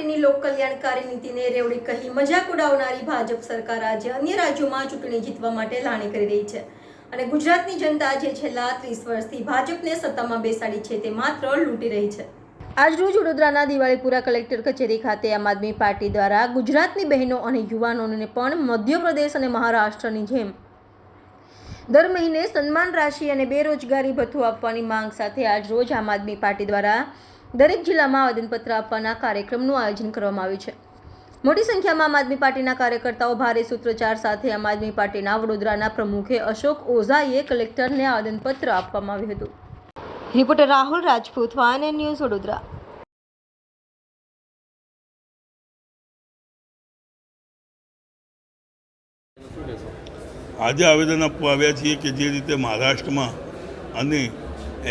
પાર્ટીની લોક કલ્યાણકારી નીતિને રેવડી કહી મજાક ઉડાવનારી ભાજપ સરકાર આજે અન્ય રાજ્યોમાં ચૂંટણી જીતવા માટે લાણી કરી રહી છે. અને ગુજરાતની જનતા જે છેલ્લા ત્રીસ વર્ષથી ભાજપને સત્તામાં બેસાડી છે તે માત્ર લૂંટી રહી છે. આજરોજ વડોદરાના દિવાળીપુરા કલેક્ટર કચેરી ખાતે આમ આદમી પાર્ટી દ્વારા ગુજરાતની બહેનો અને યુવાનોને પણ મધ્યપ્રદેશ અને મહારાષ્ટ્રની જેમ દર મહિને સન્માન રાશિ અને બેરોજગારી ભથ્થું આપવાની માંગ સાથે આજ રોજ આમ આદમી પાર્ટી દ્વારા દરેક જિલ્લામાં આવેદનપત્ર આપવાના કાર્યક્રમનું આયોજન કરવામાં આવ્યું છે. મોટી સંખ્યામાં આમ આદમી પાર્ટીના કાર્યકર્તાઓ ભારે સૂત્રોચ્ચાર સાથે આમ આદમી પાર્ટીના વડોદરાના પ્રમુખે અશોક ઓઝાએ કલેક્ટરને આવેદનપત્ર આપવામાં આવ્યું હતું. Reporter Rahul Rajput one news Vadodara. આજે આવેદન આપવા આવ્યા છીએ કે જે રીતે મહારાષ્ટ્રમાં અને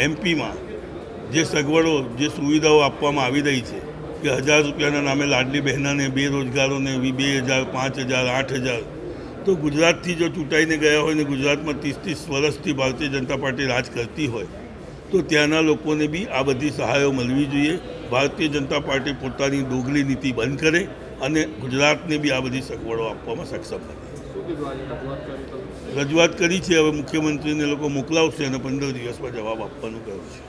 એમપીમાં જે સગવડો, જે સુવિધાઓ આપવામાં આવી રહી છે કે હજાર રૂપિયાના નામે લાડલી બહેનાને બેરોજગારોને બે હજાર, પાંચ હજાર, આઠ હજાર. તો ગુજરાતથી જો ચૂંટાઈને ગયા હોય ને ગુજરાતમાં ત્રીસ ત્રીસ વર્ષથી ભારતીય જનતા પાર્ટી રાજ કરતી હોય, તો ત્યાંના લોકોને બી આ બધી સહાયો મળવી જોઈએ. ભારતીય જનતા પાર્ટી પોતાની ડોગલી નીતિ બંધ કરે અને ગુજરાતને બી આ બધી સગવડો આપવામાં સક્ષમ બને. રજૂઆત કરી છે, હવે મુખ્યમંત્રીને લોકો મોકલાવશે અને પંદર દિવસમાં જવાબ આપવાનું કહ્યું છે.